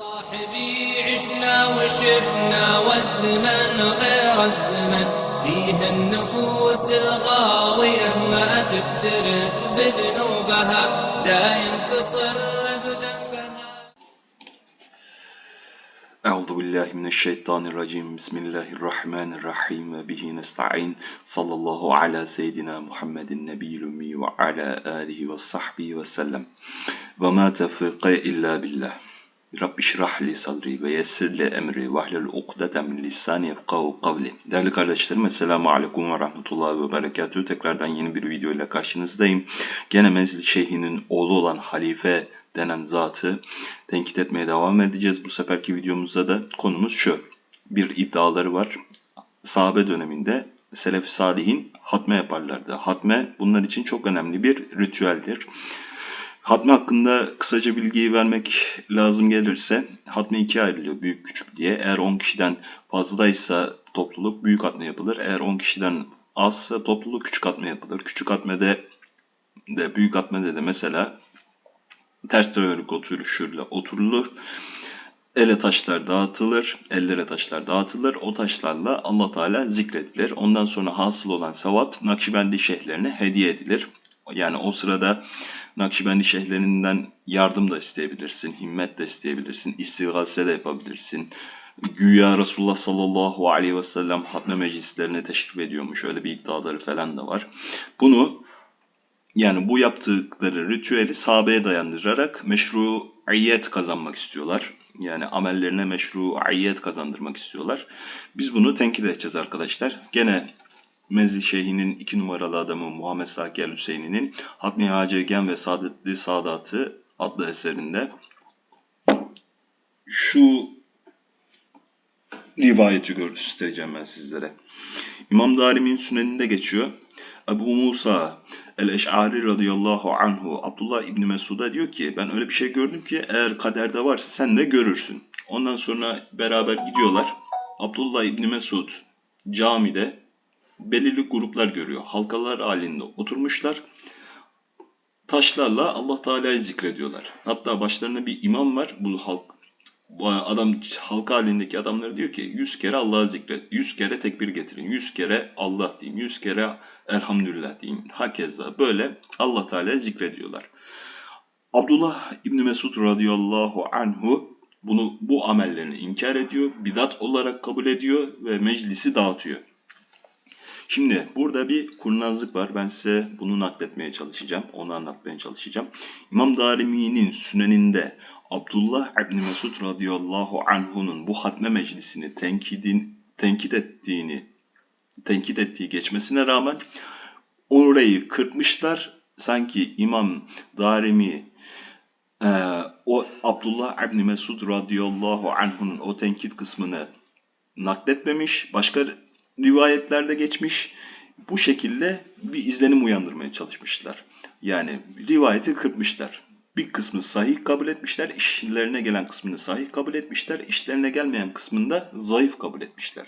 صاحبي عشنا وشفنا والزمن غير الزمن. فيه النفوس الغاوية ما تكترث بذنوبها. دايم تصر أعوذ بالله من الشيطان الرجيم. بسم الله الرحمن الرحيم. وبه نستعين. صلى الله على سيدنا محمد النبي الأمي وعلى آله وصحبه وسلم. وما تفرق إلا بالله. Rabbi اشرح li sadri ve yessir li emri ve ahlul ukdeten min lisani yefkahu kavli. Değerli kardeşlerim, Esselamu Aleyküm ve Rahmetullahi ve Berekatühü. Tekrardan yeni bir video ile karşınızdayım. Gene Menzil Şeyhi'nin oğlu olan Halife denen zatı tenkit etmeye devam edeceğiz. Bu seferki videomuzda da konumuz şu. Bir iddiaları var. Sahabe döneminde Selef-i Salih'in hatme yaparlardı. Hatme bunlar için çok önemli bir ritüeldir. Hatme hakkında kısaca bilgiyi vermek lazım gelirse hatme ikiye ayrılıyor büyük küçük diye. Eğer 10 kişiden fazlaysa topluluk büyük hatme yapılır. Eğer 10 kişiden azsa topluluk küçük hatme yapılır. Küçük hatmede de büyük hatmede de mesela ters teorik oturuşuyla oturulur. Ele taşlar dağıtılır, ellere taşlar dağıtılır. O taşlarla Allah Teala zikredilir. Ondan sonra hasıl olan sevap Nakşibendi şeyhlerine hediye edilir. Yani o sırada Nakşibendi şeyhlerinden yardım da isteyebilirsin, himmet de isteyebilirsin, istigase de yapabilirsin. Güya Resulullah sallallahu aleyhi ve sellem hatme meclislerine teşrif ediyormuş. Öyle bir iddiaları falan da var. Bunu yani bu yaptıkları ritüeli sahabeye dayandırarak meşruiyet kazanmak istiyorlar. Yani amellerine meşruiyet kazandırmak istiyorlar. Biz bunu tenkit edeceğiz arkadaşlar. Gene Mezzi Şeyhi'nin iki numaralı adamı Muhammed Saki el Hüseyin'in Hatmi Hacegen ve Saadetli Sadatı adlı eserinde şu rivayeti göstereceğim ben sizlere. İmam Darimi'nin süneninde geçiyor. Ebu Musa el-Eş'ari radıyallahu anhu Abdullah İbni Mesud'a diyor ki ben öyle bir şey gördüm ki eğer kaderde varsa sen de görürsün. Ondan sonra beraber gidiyorlar. Abdullah İbni Mesud camide belirli gruplar görüyor. Halkalar halinde oturmuşlar. Taşlarla Allah Teala'yı zikrediyorlar. Hatta başlarında bir imam var. Bu halk adam halka halindeki adamları diyor ki 100 kere Allah'ı zikret, 100 kere tekbir getirin, 100 kere Allah deyin, 100 kere elhamdülillah deyin. Hakeza böyle Allah Teala zikrediyorlar. Abdullah İbni Mesud radıyallahu anhu bunu bu amellerini inkar ediyor, bidat olarak kabul ediyor ve meclisi dağıtıyor. Şimdi burada bir kurnazlık var. Ben size bunu nakletmeye çalışacağım. Onu anlatmaya çalışacağım. İmam Darimi'nin süneninde Abdullah İbni Mesud radıyallahu anhu'nun bu hatme meclisini tenkidin, tenkit ettiğini tenkit ettiği geçmesine rağmen orayı kırpmışlar. Sanki İmam Darimi e, o Abdullah İbni Mesud radıyallahu anhu'nun o tenkit kısmını nakletmemiş. Başka rivayetlerde geçmiş. Bu şekilde bir izlenim uyandırmaya çalışmışlar. Yani rivayeti kırpmışlar. Bir kısmı sahih kabul etmişler, işlerine gelen kısmını sahih kabul etmişler, işlerine gelmeyen kısmını da zayıf kabul etmişler.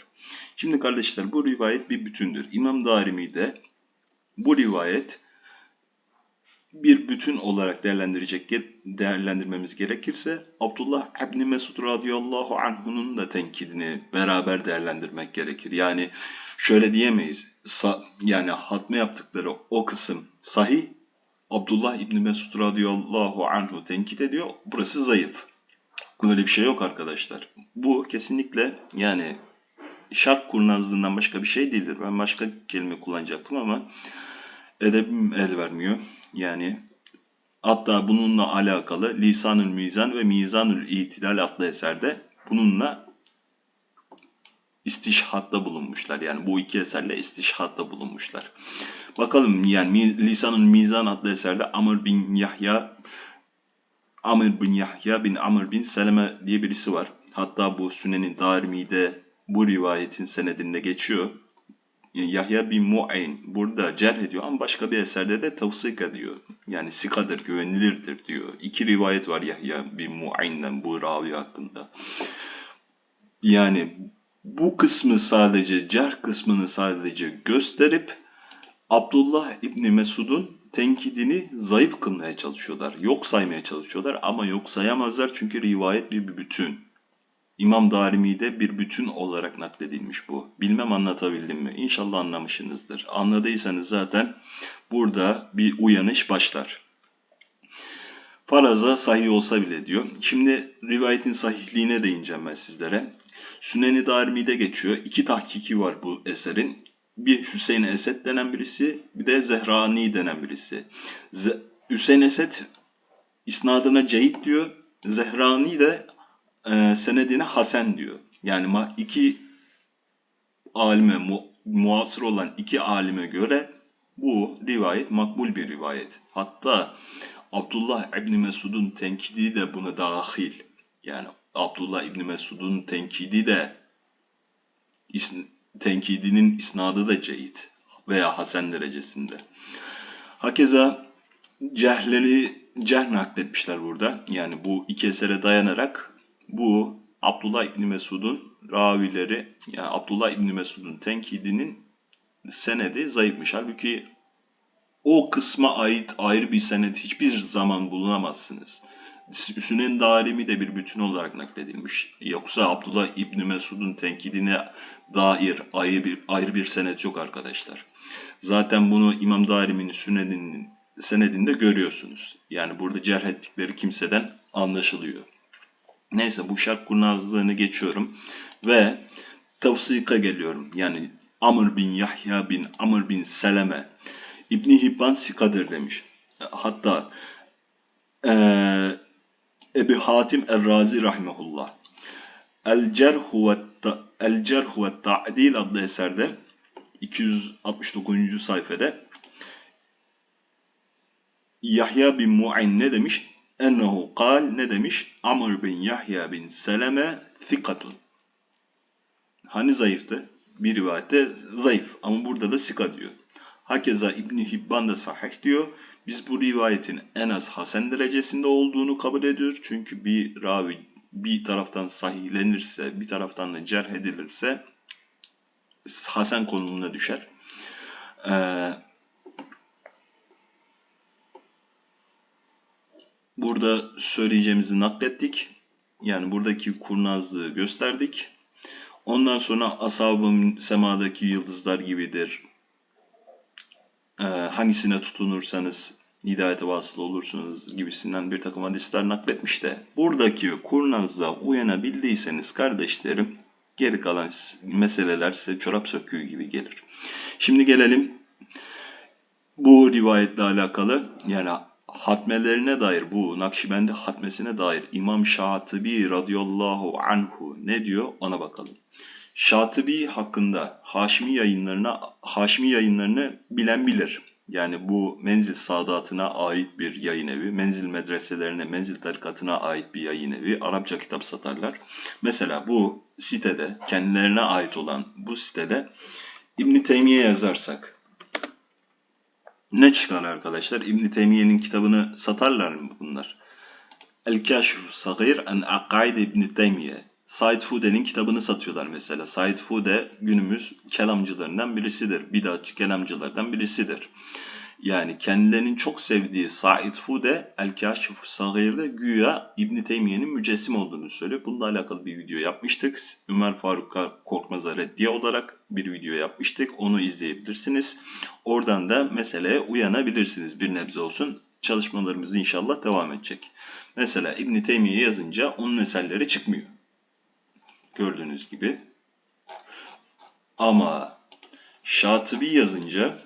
Şimdi kardeşler bu rivayet bir bütündür. İmam Darimi'de bu rivayet bir bütün olarak değerlendirecek değerlendirmemiz gerekirse Abdullah İbni Mesud radıyallahu anh'unun da tenkidini beraber değerlendirmek gerekir. Yani şöyle diyemeyiz. yani hatme yaptıkları o kısım sahih. Abdullah İbni Mesud radıyallahu anhu tenkit ediyor. Burası zayıf. Böyle bir şey yok arkadaşlar. Bu kesinlikle yani şart kurnazlığından başka bir şey değildir. Ben başka kelime kullanacaktım ama edebim el vermiyor. Yani hatta bununla alakalı Lisanül Mizan ve Mizanül İtilal adlı eserde bununla istişhatta bulunmuşlar. Yani bu iki eserle istişhatta bulunmuşlar. Bakalım yani Lisanül Mizan adlı eserde Amr bin Yahya Amr bin Yahya bin Amr bin Seleme diye birisi var. Hatta bu Sünen-i Darimi'de bu rivayetin senedinde geçiyor. Yahya bin Mu'ayn burada cerh ediyor ama başka bir eserde de tavsik ediyor. Yani sikadır, güvenilirdir diyor. İki rivayet var Yahya bin Mu'ayn'den bu ravi hakkında. Yani bu kısmı sadece cerh kısmını sadece gösterip Abdullah İbni Mesud'un tenkidini zayıf kılmaya çalışıyorlar. Yok saymaya çalışıyorlar ama yok sayamazlar çünkü rivayet bir bütün. İmam Darimi'de bir bütün olarak nakledilmiş bu. Bilmem anlatabildim mi? İnşallah anlamışsınızdır. Anladıysanız zaten burada bir uyanış başlar. Faraza sahih olsa bile diyor. Şimdi rivayetin sahihliğine değineceğim ben sizlere. Sünen-i Darimi'de geçiyor. İki tahkiki var bu eserin. Bir Hüseyin Esed denen birisi, bir de Zehrani denen birisi. Ze Hüseyin Esed isnadına Ceyit diyor. Zehrani de e, senedine Hasen diyor. Yani iki alime, mu, muasır olan iki alime göre bu rivayet makbul bir rivayet. Hatta Abdullah İbni Mesud'un tenkidi de buna dahil. Yani Abdullah İbni Mesud'un tenkidi de tenkidinin isnadı da ceyit veya hasen derecesinde. Hakeza cehleri ceh nakletmişler burada. Yani bu iki esere dayanarak bu Abdullah İbni Mesud'un ravileri yani Abdullah İbni Mesud'un tenkidinin senedi zayıfmış. Halbuki o kısma ait ayrı bir senet hiçbir zaman bulunamazsınız. Sünen Darimi de bir bütün olarak nakledilmiş. Yoksa Abdullah İbni Mesud'un tenkidine dair ayrı bir, ayrı bir senet yok arkadaşlar. Zaten bunu İmam Darimi'nin Sünen'inin senedinde görüyorsunuz. Yani burada cerh ettikleri kimseden anlaşılıyor. Neyse bu şart kurnazlığını geçiyorum ve tavsika geliyorum. Yani Amr bin Yahya bin Amr bin Seleme İbni Hibban sikadır demiş. Hatta e, Ebu Hatim Er-Razi rahimehullah El Cerhu ve El Cerhu ve Ta'dil adlı eserde 269. sayfada Yahya bin Mu'in ne demiş? Ennehu kal ne demiş? Amr bin Yahya bin Seleme thikatun. Hani zayıftı? Bir rivayette zayıf ama burada da sika diyor. Hakeza İbni Hibban da sahih diyor. Biz bu rivayetin en az hasen derecesinde olduğunu kabul ediyoruz. Çünkü bir ravi bir taraftan sahihlenirse, bir taraftan da cerh edilirse hasen konumuna düşer. Ee, burada söyleyeceğimizi naklettik. Yani buradaki kurnazlığı gösterdik. Ondan sonra asabım semadaki yıldızlar gibidir e, hangisine tutunursanız hidayete vasıl olursunuz gibisinden bir takım hadisler nakletmiş de buradaki kurnazlığa uyanabildiyseniz kardeşlerim geri kalan meseleler size çorap söküğü gibi gelir. Şimdi gelelim bu rivayetle alakalı yani hatmelerine dair bu Nakşibendi hatmesine dair İmam Şatibi radıyallahu anhu ne diyor ona bakalım. Şatibi hakkında Haşmi yayınlarına Haşmi yayınlarını bilen bilir. Yani bu Menzil Sadatına ait bir yayın evi, Menzil medreselerine, Menzil tarikatına ait bir yayın evi, Arapça kitap satarlar. Mesela bu sitede, kendilerine ait olan bu sitede İbn Teymiye yazarsak ne çıkar arkadaşlar? İbn Teymiye'nin kitabını satarlar mı bunlar? El Kaşf Sagir en Akaid İbn Teymiye Said Fude'nin kitabını satıyorlar mesela. Said Fude günümüz kelamcılarından birisidir. Bidatçı kelamcılardan birisidir. Yani kendilerinin çok sevdiği Said Fude El-Kaşif Sagir'de güya İbn Teymiye'nin mücessim olduğunu söylüyor. Bununla alakalı bir video yapmıştık. Ömer Faruk Korkmaz'a reddiye olarak bir video yapmıştık. Onu izleyebilirsiniz. Oradan da meseleye uyanabilirsiniz bir nebze olsun. Çalışmalarımız inşallah devam edecek. Mesela İbn Teymiye yazınca onun eserleri çıkmıyor. Gördüğünüz gibi. Ama Şatıbi yazınca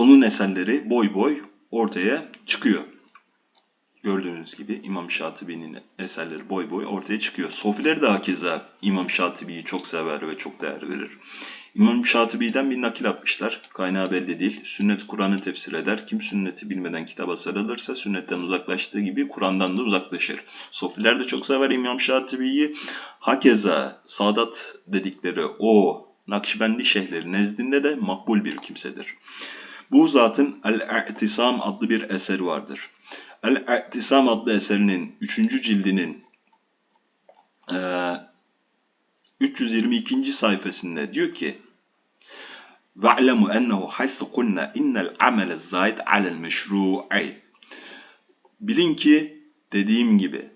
onun eserleri boy boy ortaya çıkıyor. Gördüğünüz gibi İmam Şatibi'nin eserleri boy boy ortaya çıkıyor. Sofileri de hakeza İmam Şatibi'yi çok sever ve çok değer verir. İmam Şatibi'den bir nakil atmışlar. Kaynağı belli değil. Sünnet Kur'an'ı tefsir eder. Kim sünneti bilmeden kitaba sarılırsa sünnetten uzaklaştığı gibi Kur'an'dan da uzaklaşır. Sofiler de çok sever İmam Şatibi'yi. Hakeza Sadat dedikleri o Nakşibendi şeyhleri nezdinde de makbul bir kimsedir. Bu zatın El-İ'tisam adlı bir eseri vardır. El-İ'tisam adlı eserinin 3. cildinin 322. sayfasında diyor ki وَاعْلَمُوا أَنَّهُ حَيْثُ قُلْنَا اِنَّ الْعَمَلَ الزَّائِدْ عَلَى الْمَشْرُوعِ Bilin ki dediğim gibi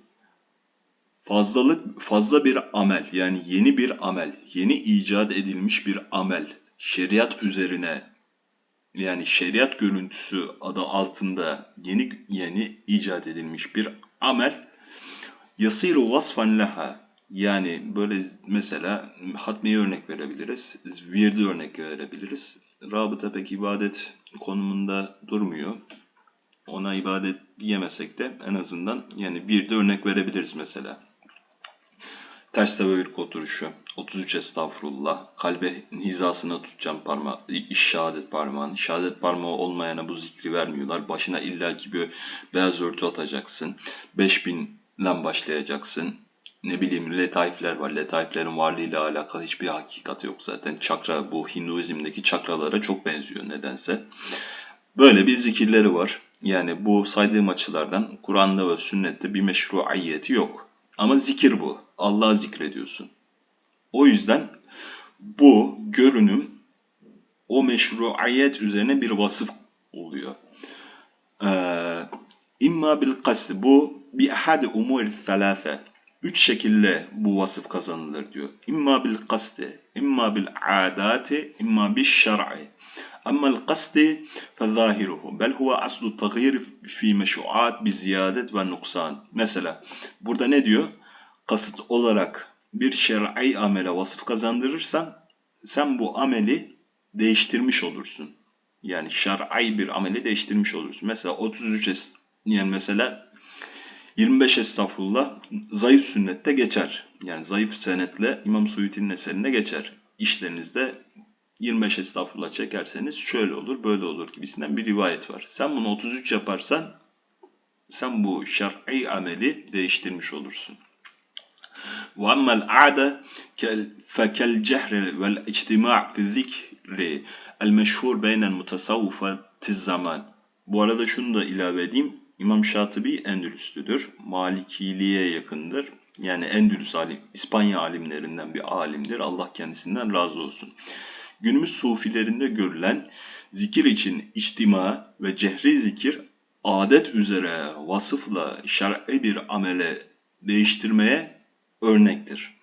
fazlalık fazla bir amel yani yeni bir amel, yeni icat edilmiş bir amel, şeriat üzerine yani şeriat görüntüsü adı altında yeni yeni icat edilmiş bir amel yasiru vasfan laha yani böyle mesela hatmiye örnek verebiliriz, virdi örnek verebiliriz. Rabıta pek ibadet konumunda durmuyor. Ona ibadet diyemesek de en azından yani bir de örnek verebiliriz mesela. Ters tevellük oturuşu, 33 estağfurullah, kalbe hizasına tutacağım parmağı, iş şehadet parmağını. Şehadet parmağı olmayana bu zikri vermiyorlar. Başına illaki bir beyaz örtü atacaksın. 5000 ile başlayacaksın. Ne bileyim letaifler var. Letaiflerin varlığıyla alakalı hiçbir hakikat yok zaten. Çakra bu Hinduizm'deki çakralara çok benziyor nedense. Böyle bir zikirleri var. Yani bu saydığım açılardan Kur'an'da ve sünnette bir meşruiyeti yok. Ama zikir bu. Allah'ı zikrediyorsun. O yüzden bu görünüm o meşruiyet üzerine bir vasıf oluyor. Ee, İmma bil kasd bu bi ahadi umur thalâfe. Üç şekilde bu vasıf kazanılır diyor. İmma bil kasdi, imma bil adati, imma bil şer'i. أما القصد فظاهره بل هو أصل التغيير في مشروعات بزيادة ve nuksan. Mesela burada ne diyor? Kasıt olarak bir şer'i amele vasıf kazandırırsan sen bu ameli değiştirmiş olursun. Yani şer'i bir ameli değiştirmiş olursun. Mesela 33 yani mesela 25 estağfurullah zayıf sünnette geçer. Yani zayıf senetle İmam Suyuti'nin eserinde geçer. İşlerinizde 25 estağfurullah çekerseniz şöyle olur böyle olur gibisinden bir rivayet var. Sen bunu 33 yaparsan sen bu şer'i ameli değiştirmiş olursun. وأما العادة فكالجهر والاجتماع في الذكر المشهور بين المتصوفة الزمان. Bu arada şunu da ilave edeyim. İmam Şatibi Endülüslüdür. Malikiliğe yakındır. Yani Endülüs alim, İspanya alimlerinden bir alimdir. Allah kendisinden razı olsun. Günümüz sufilerinde görülen zikir için içtima ve cehri zikir adet üzere vasıfla şer'i bir amele değiştirmeye örnektir.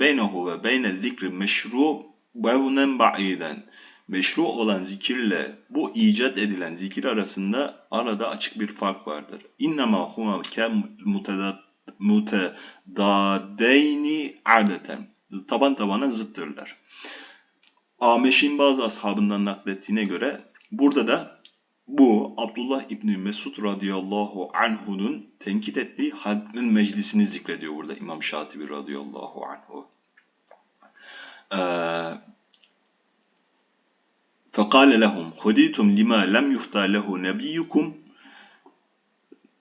Beynehu ve beyne zikri meşru bevnen ba'iden meşru olan zikirle bu icat edilen zikir arasında arada açık bir fark vardır. İnnemâ huve kem mutedâdeyni adeten. Taban tabana zıttırlar. Ameş'in bazı ashabından naklettiğine göre burada da bu Abdullah İbni Mesud radıyallahu anhu'nun tenkit ettiği hadmin meclisini zikrediyor burada İmam Şatibi radıyallahu anhu. Ee, فَقَالَ لَهُمْ هُدِيتُمْ لِمَا لَمْ يُفْتَى لَهُ نَبِيُّكُمْ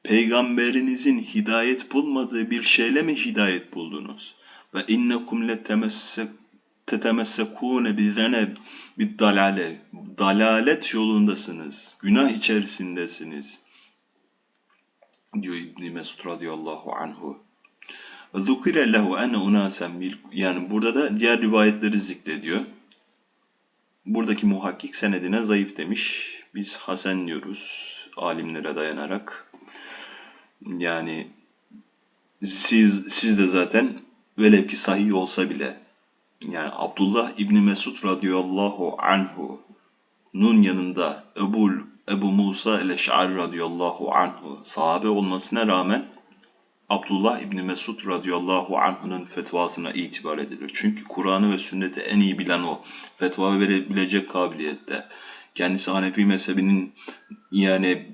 Peygamberinizin hidayet bulmadığı bir şeyle mi hidayet buldunuz? Ve innekum letemessekune bizene bir dalale. Dalalet yolundasınız. Günah içerisindesiniz. Diyor İbni Mesud radıyallahu anhu. Ve zukire lehu ene unasen yani burada da diğer rivayetleri zikrediyor buradaki muhakkik senedine zayıf demiş. Biz Hasan diyoruz alimlere dayanarak. Yani siz, siz de zaten velev ki sahih olsa bile yani Abdullah İbni Mesud radıyallahu anhu nun yanında Ebu, Ebu Musa el-Eş'ari radıyallahu anhu sahabe olmasına rağmen Abdullah İbni Mesud radıyallahu anh'ın fetvasına itibar edilir. Çünkü Kur'an'ı ve sünneti en iyi bilen o. Fetva verebilecek kabiliyette. Kendisi Hanefi mezhebinin yani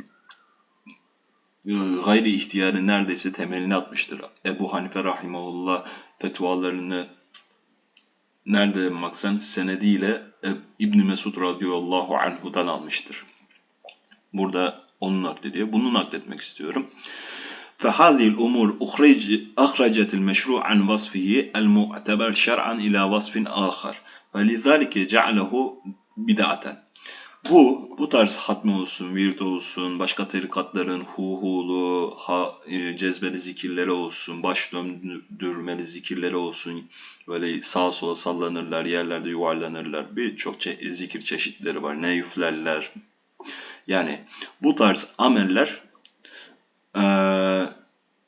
e, gayri ihtiyarı neredeyse temelini atmıştır. Ebu Hanife rahimahullah fetvalarını nerede baksan senediyle İbni Mesud radıyallahu anhu'dan almıştır. Burada onu naklediyor. Bunu nakletmek istiyorum. فهذه الأمور أخرج أخرجت المشروع عن وصفه المعتبر شرعا إلى وصف آخر فلذلك جعله بدعة Bu, bu tarz hatmi olsun, vird olsun, başka tarikatların huhulu, ha, e, cezbeli zikirleri olsun, baş döndürmeli zikirleri olsun, böyle sağa sola sallanırlar, yerlerde yuvarlanırlar. Birçok çe- zikir çeşitleri var. Ne üflerler. Yani bu tarz ameller e,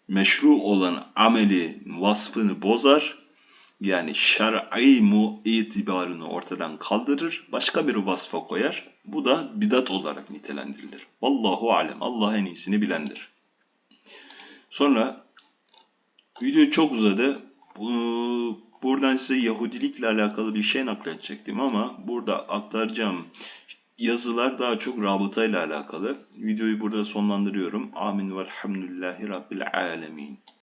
meşru olan ameli vasfını bozar yani şer'i mu itibarını ortadan kaldırır, başka bir vasfa koyar. Bu da bidat olarak nitelendirilir. Vallahu alem. Allah en iyisini bilendir. Sonra video çok uzadı. Bu- Buradan size Yahudilikle alakalı bir şey nakledecektim ama burada aktaracağım yazılar daha çok rabıtayla alakalı. Videoyu burada sonlandırıyorum. Amin velhamdülillahi rabbil alemin.